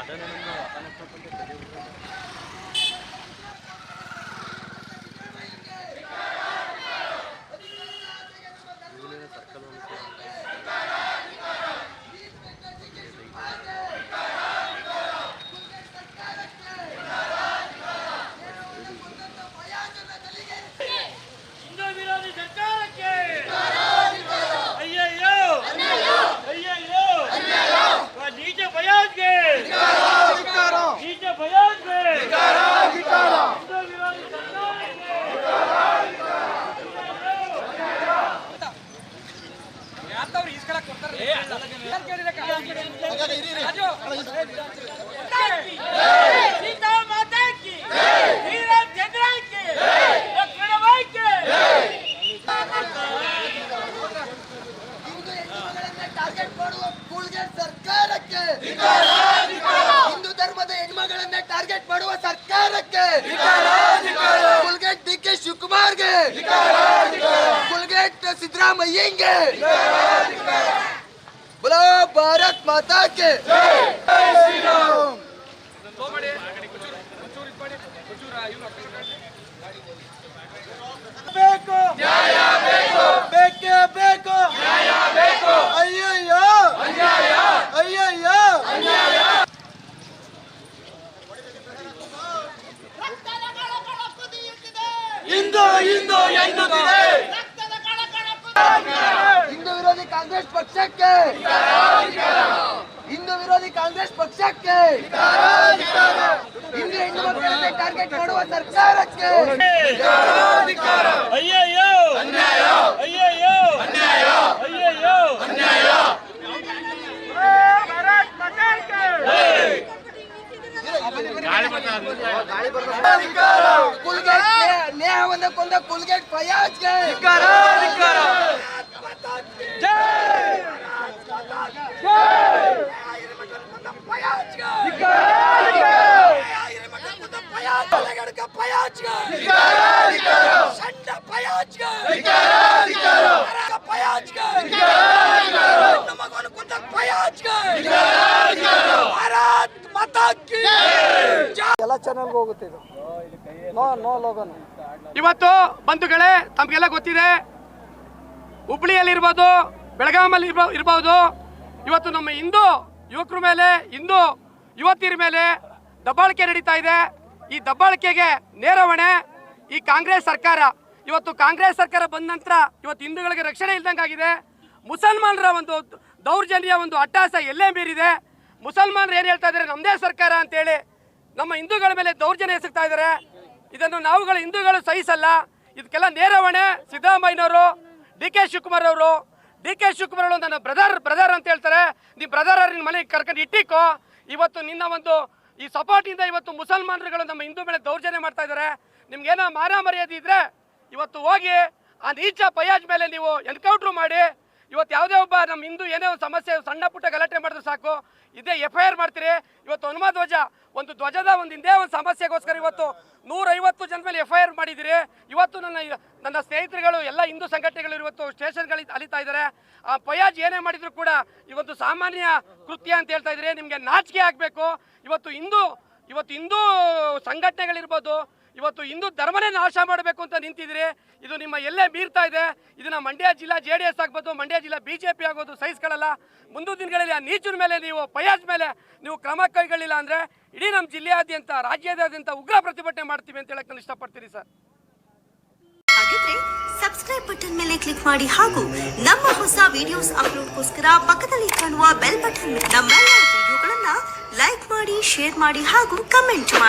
mutton and target ಮಾಡುವ ಕೂಳ್ಗೇಟ್ ಸರ್ಕಾರಕ್ಕೆ. ಹಿಂದೂ ಧರ್ಮದ ಹೆಣ್ಮಗಳನ್ನ ಟಾರ್ಗೆಟ್ ಮಾಡುವ ಸರ್ಕಾರಕ್ಕೆ. ಕುಲ್ಗೇಟ್ ಡಿ ಕೆ ಶಿವಕುಮಾರ್ಗೆ. ಕುಲ್ಗೇಟ್ ಸಿದ್ದರಾಮಯ್ಯಂಗೆ. ಬಲೋ ಭಾರತ್ ಮಾತಾಕೆ ಬೇಕು ಬೇಕು ಬೇಕೇ ಅಯ್ಯಯ್ಯೋ ಅಯ್ಯಯ್ಯೋ ಇಂದು ಇಂದು ಎನ್ನುತ್ತಿದೆ ರಕ್ತದ ಕಳಕಳ ಕುದಿಯುತ್ತಿದೆ ಹಿಂದೂ ವಿರೋಧಿ ಕಾಂಗ್ರೆಸ್ ಪಕ್ಷಕ್ಕೆ. ಹಿಂದೂ ವಿರೋಧಿ ಕಾಂಗ್ರೆಸ್ ಪಕ್ಷಕ್ಕೆ. ಹಿಂದೂ ಹೆಣ್ಣು ಮಕ್ಕಳನ್ನ ಟಾರ್ಗೆಟ್ ಮಾಡುವ ಸರ್ಕಾರಕ್ಕೆ. ಅಯ್ಯಯ್ಯೋ. ಅಯ್ಯಯ್ಯೋ. ಅಯ್ಯಯ್ಯೋ. ಕುಲ್ಗೇಟ್ ನೇಹವನ್ನು ನೇಹವನ್ನ ಕೊಂದ ಕುಲ್ಗೇಟ್ ಫಯಾಜ್ಗೆ ಎಲ್ಲ ಚಾನಲ್ಗೆ ಹೋಗುತ್ತೆ ಇದು. ನೋ ನೋ ಲೋಗನ್ ಇವತ್ತು ಬಂಧುಗಳೇ ತಮಗೆಲ್ಲ ಗೊತ್ತಿದೆ. ಹುಬ್ಳಿಯಲ್ಲಿರ್ಬೋದು ಬೆಳಗಾಮಲ್ಲಿ ಬೆಳಗಾವಲ್ಲಿ ಇರ್ಬೋದು. ಇವತ್ತು ನಮ್ಮ ಹಿಂದೂ ಯುವಕರ ಮೇಲೆ ಹಿಂದೂ ಯುವತಿಯರ ಮೇಲೆ ದಬ್ಬಾಳಿಕೆ ನಡೀತಾ ಇದೆ. ಈ ದಬ್ಬಾಳಿಕೆಗೆ ನೇರ ಹೊಣೆ ಈ ಕಾಂಗ್ರೆಸ್ ಸರ್ಕಾರ. ಇವತ್ತು ಕಾಂಗ್ರೆಸ್ ಸರ್ಕಾರ ಬಂದ ನಂತರ ಇವತ್ತು ಹಿಂದೂಗಳಿಗೆ ರಕ್ಷಣೆ ಇಲ್ದಂಗಾಗಿದೆ. ಮುಸಲ್ಮಾನರ ಒಂದು ದೌರ್ಜನ್ಯ, ಒಂದು ಅಟ್ಟಾಸ ಎಲ್ಲೇ ಮೀರಿದೆ. ಮುಸಲ್ಮಾನರು ಏನು ಹೇಳ್ತಾ ಇದ್ದಾರೆ? ನಮ್ಮದೇ ಸರ್ಕಾರ ಅಂತೇಳಿ ನಮ್ಮ ಹಿಂದೂಗಳ ಮೇಲೆ ದೌರ್ಜನ್ಯ ಎಸಗ್ತಾ ಇದ್ದಾರೆ. ಇದನ್ನು ನಾವುಗಳು ಹಿಂದೂಗಳು ಸಹಿಸಲ್ಲ. ಇದಕ್ಕೆಲ್ಲ ನೇರ ಹೊಣೆ ಸಿದ್ದರಾಮಯ್ಯನವರು, ಡಿ ಕೆ ಶಿವಕುಮಾರ್ ಅವರು. ಡಿ ಕೆ ಶಿವಕುಮಾರ್ ಅವರು ನನ್ನ ಬ್ರದರ್ ಬ್ರದರ್ ಅಂತ ಹೇಳ್ತಾರೆ. ನಿಮ್ಮ ಬ್ರದರ್ ನಿನ್ನ ಮನೆಗೆ ಕರ್ಕೊಂಡು ಇಟ್ಟಿಕೋ. ಇವತ್ತು ನಿನ್ನ ಒಂದು ಈ ಸಪೋರ್ಟಿಂದ ಇವತ್ತು ಮುಸಲ್ಮಾನರುಗಳು ನಮ್ಮ ಹಿಂದೂ ಮೇಲೆ ದೌರ್ಜನ್ಯ ಮಾಡ್ತಾ ಇದ್ದಾರೆ. ನಿಮ್ಗೇನೋ ಮಾನ ಮರ್ಯಾದೆ ಇದ್ರೆ ಇವತ್ತು ಹೋಗಿ ಆ ನೀಚ ಪಯಾಜ್ ಮೇಲೆ ನೀವು ಎನ್ಕೌಂಟ್ರ್ ಮಾಡಿ, ಇವತ್ತು ಯಾವುದೇ ಒಬ್ಬ ನಮ್ಮ ಹಿಂದೂ ಏನೇ ಒಂದು ಸಮಸ್ಯೆ, ಸಣ್ಣ ಪುಟ್ಟ ಗಲಾಟೆ ಮಾಡಿದ್ರೆ ಸಾಕು. ಇದೇ ಎಫ್ ಐ ಆರ್ ಮಾಡ್ತೀರಿ. ಇವತ್ತು ಹನುಮ ಧ್ವಜ ಒಂದು ಧ್ವಜದ ಒಂದು ಹಿಂದೆ ಒಂದು ಸಮಸ್ಯೆಗೋಸ್ಕರ ಇವತ್ತು ನೂರೈವತ್ತು ಜನ ಮೇಲೆ ಎಫ್ ಐ ಆರ್ ಮಾಡಿದ್ದೀರಿ. ಇವತ್ತು ನನ್ನ ನನ್ನ ಸ್ನೇಹಿತರುಗಳು, ಎಲ್ಲ ಹಿಂದೂ ಸಂಘಟನೆಗಳು ಇವತ್ತು ಸ್ಟೇಷನ್ಗಳು ಅಲಿತಾ ಇದ್ದಾರೆ. ಆ ಪಯಾಜ್ ಏನೇ ಮಾಡಿದ್ರು ಕೂಡ ಇವತ್ತು ಸಾಮಾನ್ಯ ಕೃತ್ಯ ಅಂತ ಹೇಳ್ತಾ ಇದ್ರೆ ನಿಮಗೆ ನಾಚಿಕೆ ಆಗಬೇಕು. ಇವತ್ತು ಹಿಂದೂ ಇವತ್ತು ಹಿಂದೂ ಸಂಘಟನೆಗಳಿರ್ಬೋದು ಇವತ್ತು ಹಿಂದೂ ಧರ್ಮನೇ ನಾಶ ಮಾಡಬೇಕು ಅಂತ ನಿಂತಿದ್ದೀರಿ. ಇದು ನಿಮ್ಮ ಎಲ್ಲೇ ಮೀರ್ತಾ ಇದೆ. ಇದನ್ನ ಮಂಡ್ಯ ಜಿಲ್ಲಾ ಜೆ ಡಿ ಎಸ್ ಆಗ್ಬೋದು, ಮಂಡ್ಯ ಜಿಲ್ಲಾ ಬಿ ಜೆ ಪಿ ಆಗೋದು ಸಹಿಸ್ಕೊಳ್ಳಲ್ಲ. ಮುಂದಿನ ದಿನಗಳಲ್ಲಿ ಆ ನೀಚಿನ ಮೇಲೆ ನೀವು ಪಯಾಜ್ ಮೇಲೆ ನೀವು ಕ್ರಮ ಕೈಗೊಳ್ಳಿಲ್ಲ ಅಂದರೆ ಇಡೀ ನಮ್ಮ ಜಿಲ್ಲೆಯಾದ್ಯಂತ, ರಾಜ್ಯದಾದ್ಯಂತ ಉಗ್ರ ಪ್ರತಿಭಟನೆ ಮಾಡ್ತೀವಿ ಅಂತ ಹೇಳಕ್ ನಾನು ಇಷ್ಟಪಡ್ತೀನಿ ಸರ್. ಹಾಗಿದ್ರೆ ಸಬ್ಸ್ಕ್ರೈಬ್ ಬಟನ್ ಮೇಲೆ ಕ್ಲಿಕ್ ಮಾಡಿ ಹಾಗೂ ನಮ್ಮ ಹೊಸ ವಿಡಿಯೋಸ್ ಅಪ್ಲೋಡ್ಗೋಸ್ಕರ ಪಕ್ಕದಲ್ಲಿ ಕಾಣುವ ಬೆಲ್ ಬಟನ್ ನಮ್ಮೆಲ್ಲ ವಿಡಿಯೋಗಳನ್ನ ಲೈಕ್ ಮಾಡಿ ಶೇರ್ ಮಾಡಿ ಹಾಗೂ ಕಮೆಂಟ್ ಮಾಡಿ.